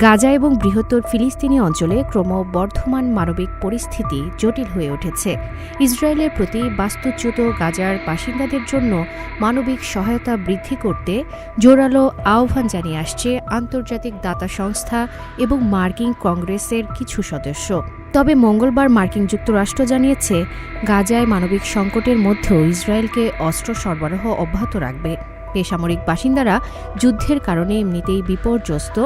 গাজা এবং বৃহত্তর ফিলিস্তিনি অঞ্চলে ক্রমবর্ধমান মানবিক পরিস্থিতি জটিল হয়ে উঠেছে। ইসরায়েলের প্রতি বাস্তুচ্যুত গাজার বাসিন্দাদের জন্য মানবিক সহায়তা বৃদ্ধি করতে জোরালো আহ্বান জানিয়ে আসছে আন্তর্জাতিক দাতা সংস্থা এবং মার্কিন কংগ্রেসের কিছু সদস্য। তবে মঙ্গলবার মার্কিন যুক্তরাষ্ট্র জানিয়েছে, গাজায় মানবিক সংকটের মধ্যেও ইসরায়েলকে অস্ত্র সরবরাহ অব্যাহত রাখবে। বেসামরিক বাসিন্দারা যুদ্ধের কারণে এমনিতেই বিপর্যস্ত।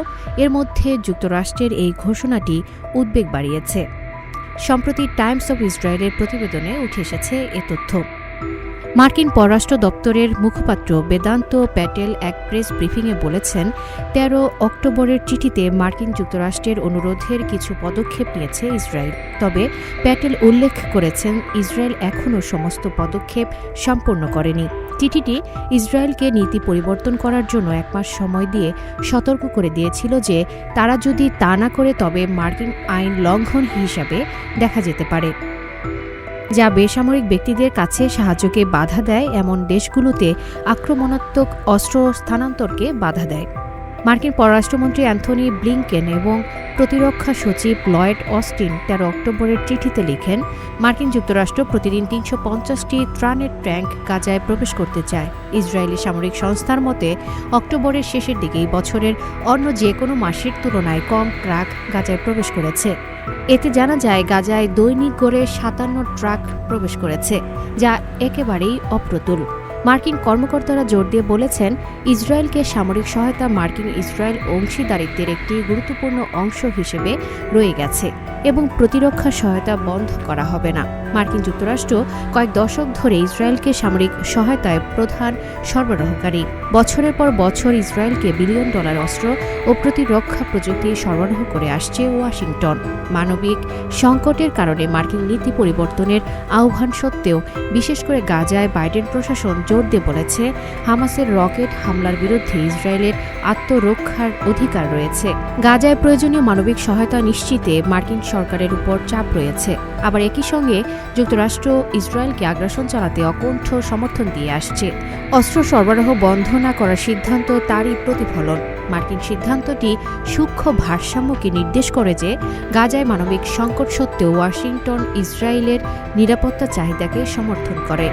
এর মধ্যে যুক্তরাষ্ট্রের এই ঘোষণাটি উদ্বেগ বাড়িয়েছে। সম্প্রতি টাইমস অব ইসরায়েলের প্রতিবেদনে উঠে এসেছে এ তথ্য। মার্কিন পররাষ্ট্র দপ্তরের মুখপাত্র বেদান্ত প্যাটেল এক প্রেস ব্রিফিংয়ে বলেছেন, তেরো অক্টোবরের চিঠিতে মার্কিন যুক্তরাষ্ট্রের অনুরোধের কিছু পদক্ষেপ নিয়েছে ইসরায়েল। তবে প্যাটেল উল্লেখ করেছেন, ইসরায়েল এখনও সমস্ত পদক্ষেপ সম্পন্ন করেনি। চিঠিটি ইসরায়েলকে নীতি পরিবর্তন করার জন্য এক মাস সময় দিয়ে সতর্ক করে দিয়েছিল যে, তারা যদি তা না করে তবে মার্কিন আইন লঙ্ঘন হিসাবে দেখা যেতে পারে। যা বেসামরিক ব্যক্তিদের কাছে সাহায্যকে বাধা দেয় এমন দেশগুলোতে আক্রমণাত্মক অস্ত্র স্থানান্তরকে বাধা দেয়। মার্কিন পররাষ্ট্রমন্ত্রী অ্যান্থনি ব্লিংকেন এবং প্রতিরক্ষা সচিব লয়েড অস্টিন তেরো অক্টোবরের চিঠিতে লিখেন, মার্কিন যুক্তরাষ্ট্র প্রতিদিন তিনশো পঞ্চাশটি ত্রাণের ট্যাঙ্ক গাজায় প্রবেশ করতে চায়। ইসরায়েলি সামরিক সংস্থার মতে, অক্টোবরের শেষের দিকেই বছরের অন্য যে কোনো মাসের তুলনায় কম ট্রাক গাজায় প্রবেশ করেছে। এতে জানা যায়, গাজায় দৈনিক গড়ে সাতান্ন ট্রাক প্রবেশ করেছে, যা একেবারেই অপ্রতুল। মার্কিন কর্মকর্তারা জোর দিয়ে বলেছেন, ইসরায়েলকে সামরিক সহায়তা মার্কিন ইসরায়েল অংশীদারিত্বের একটি গুরুত্বপূর্ণ অংশ হিসেবে রয়ে গেছে এবং প্রতিরক্ষা সহায়তা বন্ধ করা হবে না। মার্কিন যুক্তরাষ্ট্র কয়েক দশক ধরে ইসরায়েলকে সামরিক সহায়তায় প্রধান সরবরাহকারী। বছরের পর বছর ইসরায়েলকে বিলিয়ন ডলার অস্ত্র ও প্রতিরক্ষা প্রযুক্তি সরবরাহ করে আসছে ওয়াশিংটন। মানবিক সংকটের কারণে মার্কিন নীতি পরিবর্তনের আহ্বান সত্ত্বেও, বিশেষ করে গাজায় বাইডেন প্রশাসন জোর দিয়ে বলেছে, হামাসের রকেট হামলার বিরুদ্ধে ইসরায়েলের আত্মরক্ষার অধিকার রয়েছে। গাজায় প্রয়োজনীয় মানবিক সহায়তা নিশ্চিতে মার্কিন সরকারের উপর চাপ রয়েছে। আবার একই সঙ্গে যুক্তরাষ্ট্র ইসরায়েলকে আগ্রাসন চালাতে অকণ্ঠ সমর্থন দিয়ে আসছে। অস্ত্র সরবরাহ বন্ধ না করার সিদ্ধান্ত তারই প্রতিফলন। মার্কিন সিদ্ধান্তটি সূক্ষ্ম ভারসাম্যকে নির্দেশ করে যে, গাজায় মানবিক সংকট সত্ত্বেও ওয়াশিংটন ইসরায়েলের নিরাপত্তা চাহিদাকে সমর্থন করে।